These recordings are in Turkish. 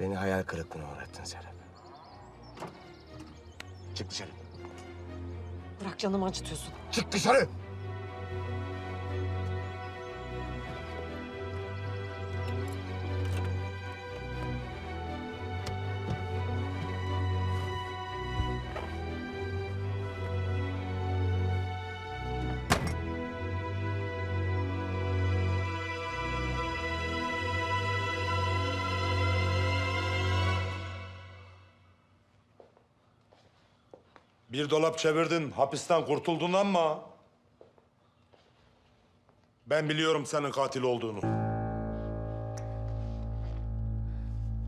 Beni hayal kırıklığına uğrattın Serap. Çık dışarı. Bırak canımı acıtıyorsun. Çık dışarı! Bir dolap çevirdin, hapisten kurtuldun ama... Ben biliyorum senin katil olduğunu.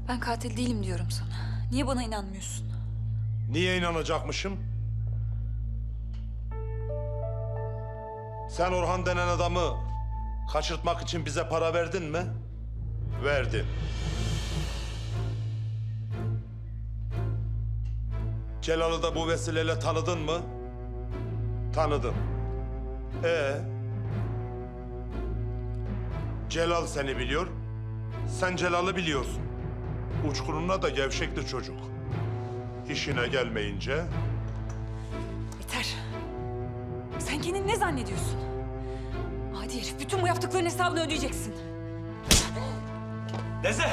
Ben katil değilim diyorum sana. Niye bana inanmıyorsun? Niye inanacakmışım? Sen Orhan denen adamı kaçırtmak için bize para verdin mi? Verdin. Celal'ı da bu vesileyle tanıdın mı? Tanıdın. Ee? Celal seni biliyor. Sen Celal'ı biliyorsun. Uçkuruna da gevşekti çocuk. İşine gelmeyince Yeter. Sen kendini ne zannediyorsun? Hadi herif bütün bu yaptıkların hesabını ödeyeceksin. Deze!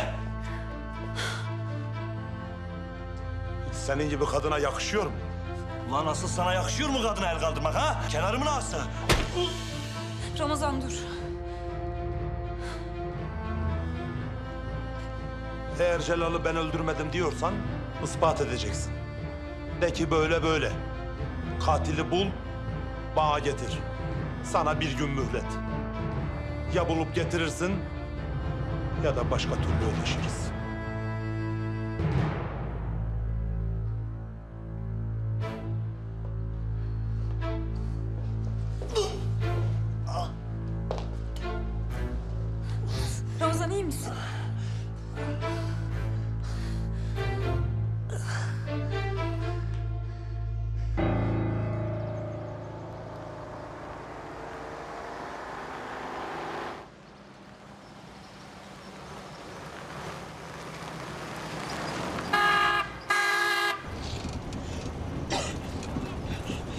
Senin gibi kadına yakışıyor mu? Ulan asıl sana yakışıyor mu kadına el kaldırmak ha? Kenarımın ağası. Ramazan dur. Eğer Celal'ı ben öldürmedim diyorsan ispat edeceksin. De ki böyle böyle. Katili bul, bana getir. Sana bir gün mühlet. Ya bulup getirirsin ya da başka türlü ödeşiriz. Misin?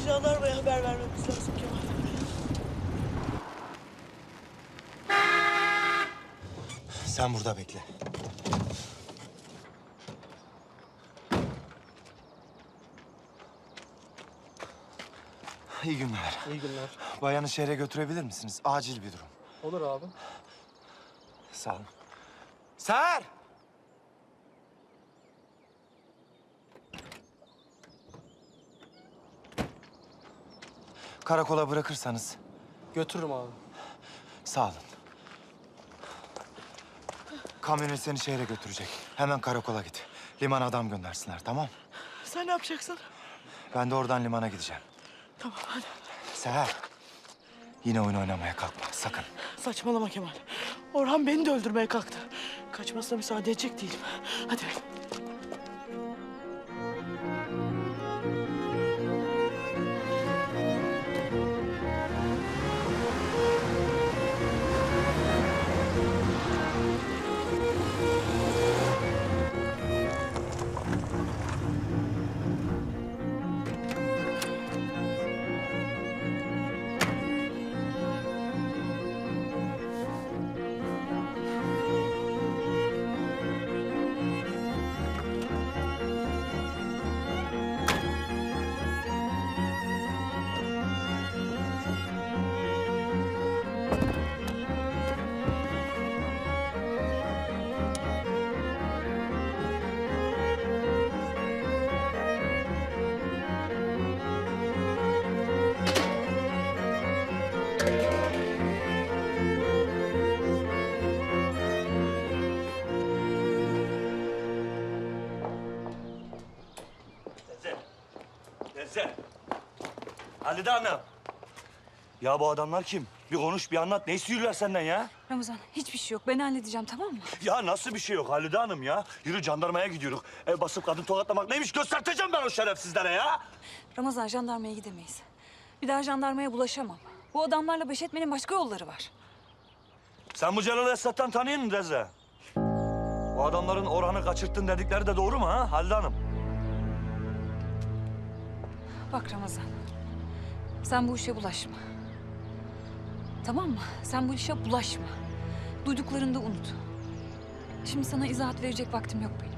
Jandarmaya haber vermemiz lazım Kemal. Sen burada bekle. İyi günler. İyi günler. Bayanı şehre götürebilir misiniz? Acil bir durum. Olur abi. Sağ olun. Ser! Karakola bırakırsanız Götürürüm abi. sağ olun. Kamyonet seni şehre götürecek. Hemen karakola git. Limana adam göndersinler tamam? Sen ne yapacaksın? Ben de oradan limana gideceğim. Tamam hadi. Seher. Yine oyun oynamaya kalkma sakın. Saçmalama Kemal. Orhan beni de öldürmeye kalktı. Kaçmasına müsaade edecek değilim. Hadi. Deze! Halide Hanım! Ya bu adamlar kim? Bir konuş, bir anlat. Ne istiyorlar senden ya? Ramazan hiçbir şey yok. Ben halledeceğim tamam mı? Ya nasıl bir şey yok Halide Hanım ya? Yürü jandarmaya gidiyoruz. Ev basıp kadın tokatlamak neymiş göstereceğim ben o şerefsizlere ya. Ramazan jandarmaya gidemeyiz. Bir daha jandarmaya bulaşamam. Bu adamlarla baş etmenin başka yolları var. Sen bu Celal Esat'tan tanıyor musun Deze? Bu adamların Orhan'ı kaçırttın dedikleri de doğru mu ha Halide Hanım? Bak Ramazan. Sen bu işe bulaşma. Tamam mı? Sen bu işe bulaşma. Duyduklarını da unut. Şimdi sana izahat verecek vaktim yok benim.